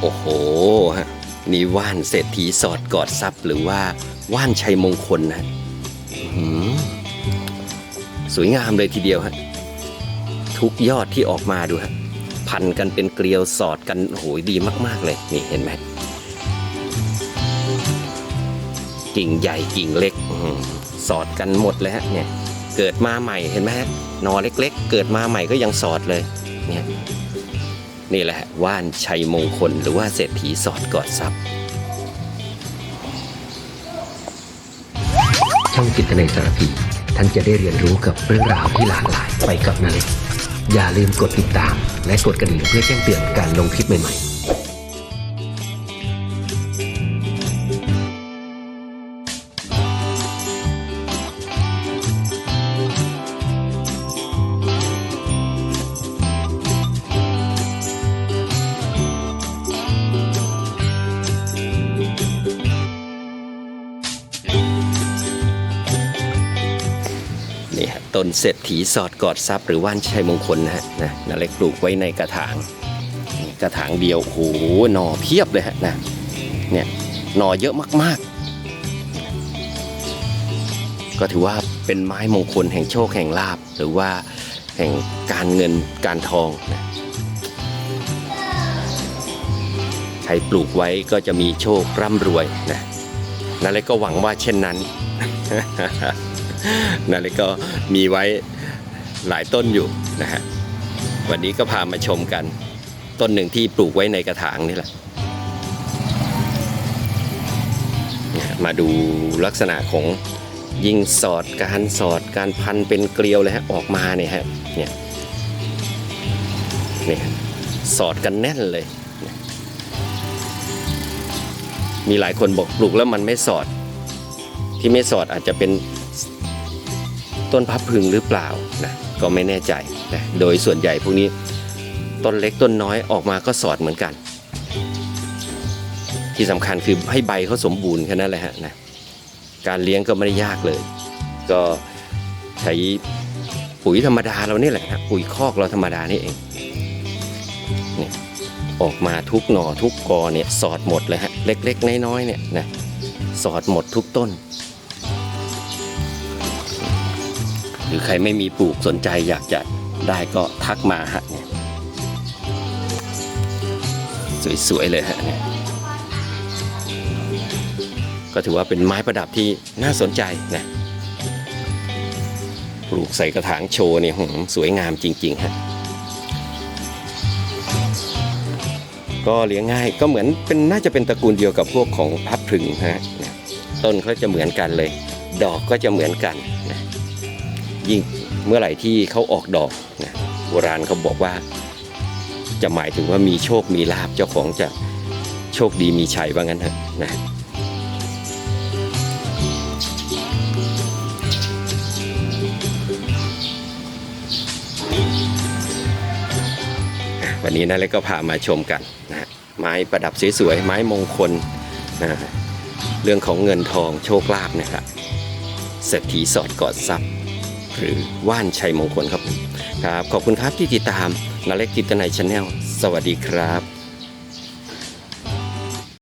โอ้โหฮะนี่ว่านเศรษฐีสอดกอดทรัพย์ หรือว่าว่านชัยมงคลนะสวยงามเลยทีเดียวฮะทุกยอดที่ออกมาดูฮะพันกันเป็นเกลียวสอดกันโอ้โหดีมาก ๆ เลย นี่เห็นไหมกิ่งใหญ่กิ่งเล็กอสอดกันหมดเลยฮะเนี่ยเกิดมาใหม่เห็นไหมฮะหนอเล็ก ๆ เกิดมาใหม่ก็ยังสอดเลยเนี่ย นี่แหละว่านชัยมงคลหรือว่าเศรษฐีสอดกอดทรัพย์ช่องจิตในสารพีท่านจะได้เรียนรู้กับเรื่องราวที่หลากหลายไปกับนาเล็กอย่าลืมกดติดตาม และกดกระดิ่งเพื่อแจ้งเตือนการลงคลิปใหม่ๆ นี่ฮะต้นเศรษฐีสอดกอดทรัพย์หรือว่านชัยมงคลนะฮะนะนาเล็กปลูกไว้ในกระถางกระถางเดียวโอ้โหหน่อเพียบเลยฮะนะเนี่ยหน่อเยอะมากๆ ก็ถือว่าเป็นไม้มงคลแห่งโชคแห่งลาบหรือว่าแห่งการเงินการทองนะใครปลูกไว้ก็จะมีโชคร่ำรวยนะนาเล็กก็หวังว่าเช่นนั้น นั่นเลยก็มีไว้หลายต้นอยู่นะฮะวันนี้ก็พามาชมกัน ต้นหนึ่งที่ปลูกไว้ในกระถางนี่แหละมาดูลักษณะของยิงสอดการสอดการพันเป็นเกลียวเลยฮะออกมาเนี่ยฮะเนี่ยนี่สอดกันแน่นเลย มีหลายคนบอกปลูกแล้วมันไม่สอด ที่ไม่สอดอาจจะเป็น ต้นพับพึงหรือเปล่านะก็ไม่แน่ใจนะโดยส่วนใหญ่พวกนี้ต้นเล็กต้นน้อยออกมาก็สอดเหมือนกัน ที่สำคัญคือให้ใบเขาสมบูรณ์แค่นั้นแหละฮะนะการเลี้ยงก็ไม่ได้ยากเลย ก็ใช้ปุ๋ยธรรมดาเรานี่แหละฮะปุ๋ยคอกเราธรรมดานี่เองเนี่ยออกมาทุกหน่อทุกกอเนี่ยสอดหมดเลยฮะเล็กๆน้อยๆเนี่ยนะสอดหมดทุกต้น หรือใครไม่มีปลูกสนใจอยากจะได้ก็ทักมาฮะเนี่ยสวยๆเลยฮะเนี่ยก็ถือว่าเป็นไม้ประดับที่น่าสนใจนะปลูกใส่กระถางโชว์เนี่ยหสวยงามจริงๆฮะก็เลี้ยงง่ายก็เหมือนเป็นน่าจะเป็นตระกูลเดียวกับพวกของพับพึงฮะต้นเขาจะเหมือนกันเลย ดอกก็จะเหมือนกันนะ ยิ่งเมื่อไหร่ที่เขาออกดอกนะโบราณเขาบอกว่า จะหมายถึงว่ามีโชคมีลาบเจ้าของจะโชคดีมีชัยว่างั้นเถอะนะวันนี้นะเล็กก็พามาชมกันนะไม้ประดับสวยๆ ไม้มงคลนะเรื่องของเงินทองโชคลาภนะครับเศรษฐีสอดกอดทรัพย์ หรือว่านชัยมงคลครับผมครับ ขอบคุณครับที่ติดตามนาเล็กกิตนายชาแนลสวัสดีครับ